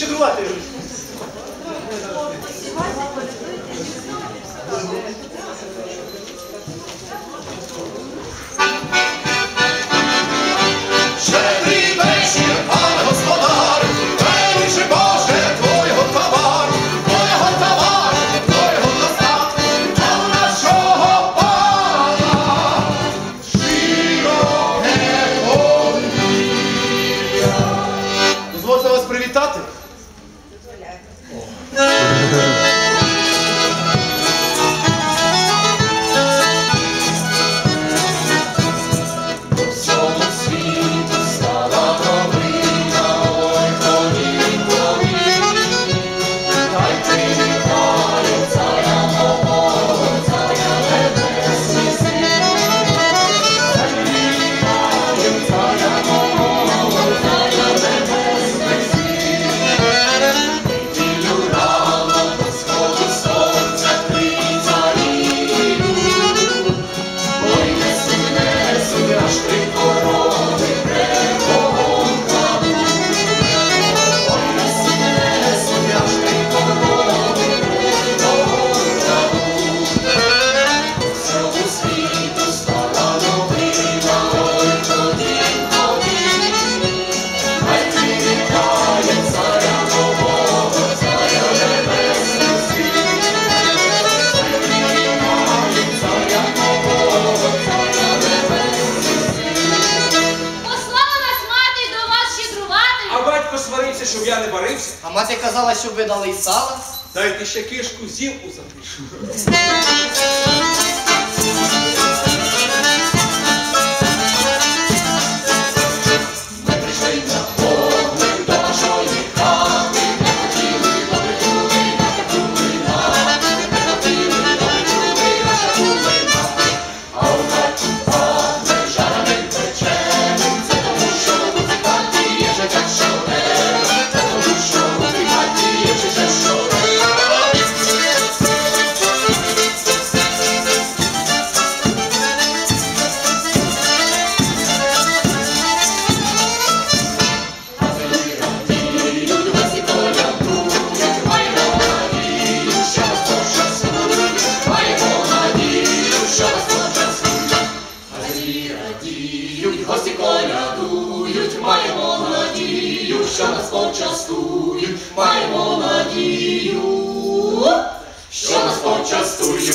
Chegou a Deus. щоб я не варився. А мати казала, щоб ви дали і сала. Дайте ще кишку зів запишу. жартую.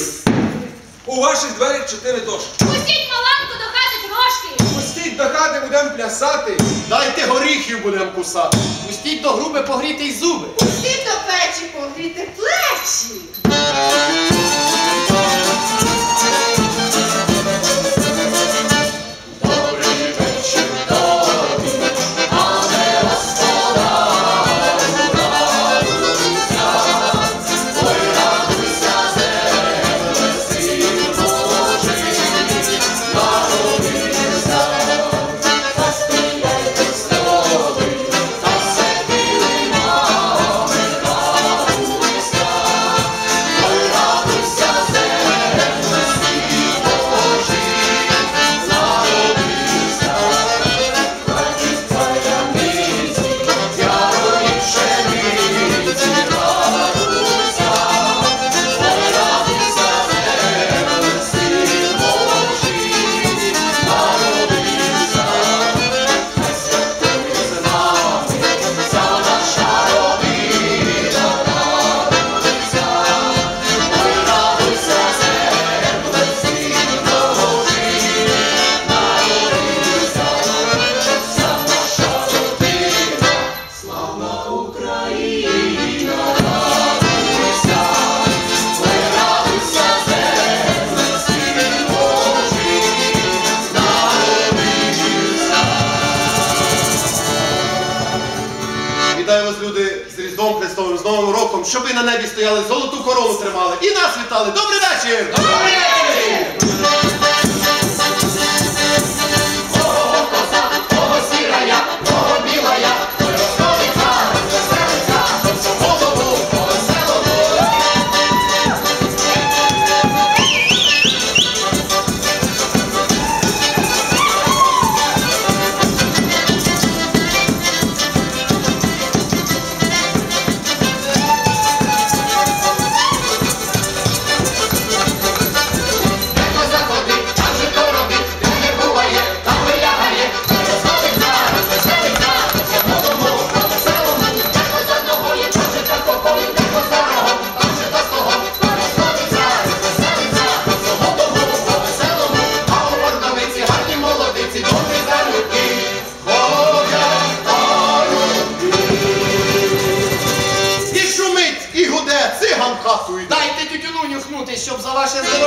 У ваших двері чотири дошки. Пустіть маланку до хати трошки. Пустіть до хати, будемо плясати. Дайте горіхів будемо кусати. Пустіть до груби погріти й зуби. Пустіть до печі погріти плечі. голову тримали і нас вітали. Добрий вечір!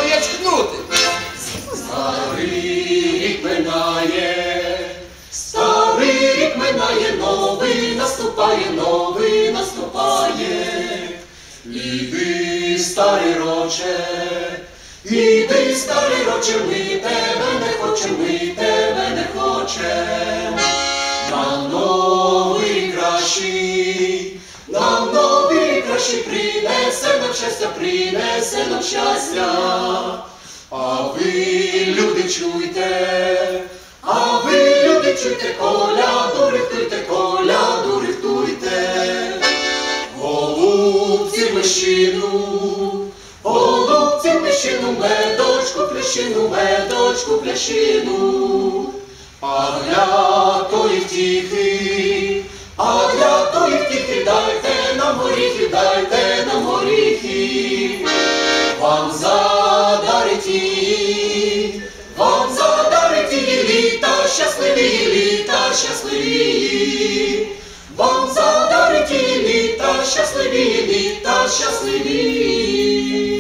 Чов'ячкнути. Старий рік минає, старий рік минає, новий наступає, новий наступає. Іди, старий роче, іди, старий роче, ми тебе не хочемо, ми тебе не хочемо. Кращий принесе нам щастя, принесе нам щастя. А ви, люди, чуйте, а ви, люди, чуйте, коляду рихтуйте, коляду рихтуйте. Голубці мишину, голубці мишину, медочку, плящину, медочку, плящину. А для тої втіхи, нам горіхи, дайте нам горіхи. Вам задарить її, вам задарить її літа, щасливі літа, щасливі. Вам задарить її літа, щасливі літа, щасливі.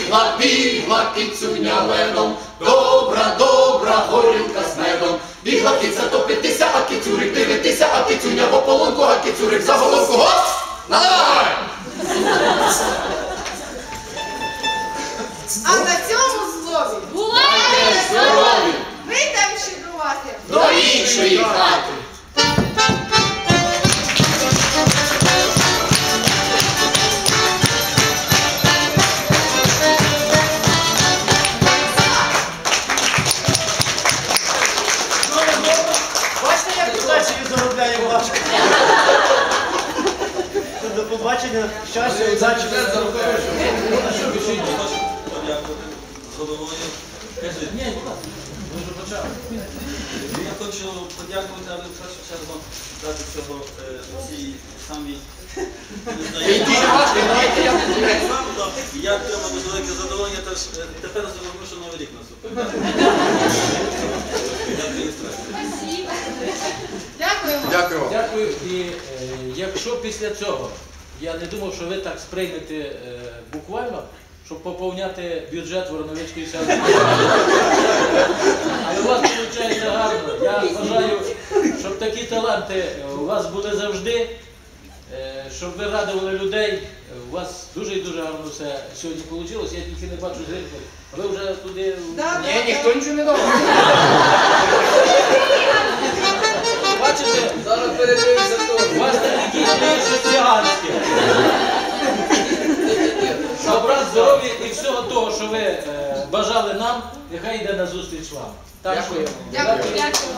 Бігла, бігла кицюня ледом, добра, добра горілка з медом. Бігла киця топитися, а кицюрик дивитися, а кицюня в ополонку, а кицюрик за головку. Гоп! Наливай! А на цьому слові Бувайте Здорові! вийдемо щедрувати. До іншої хати! Побачення, щастя, удачі. Я хочу подякувати, але в першу чергу дати цього е, цій самій Я отримав дуже велике задоволення, теж е, тепер зрозумів, що новий рік наступить. Дякую, Дякую вам. Дякую. І е, якщо після цього я не думав, що ви так сприймете е, буквально, щоб поповняти бюджет Вороновицької селищної. Але у вас виходить гарно. Я бажаю, щоб такі таланти у вас були завжди, е, щоб ви радували людей. У вас дуже і дуже гарно все сьогодні вийшло. Я тільки не бачу зрителів. Ви вже туди. Ні, ніхто нічого не думав. Бачите, Зараз передивимося У вас такі що циганські. Добра, здоров'я і всього того, що ви е, бажали нам, нехай йде на зустріч вам. Так що Дякую. Дякую. Дякую.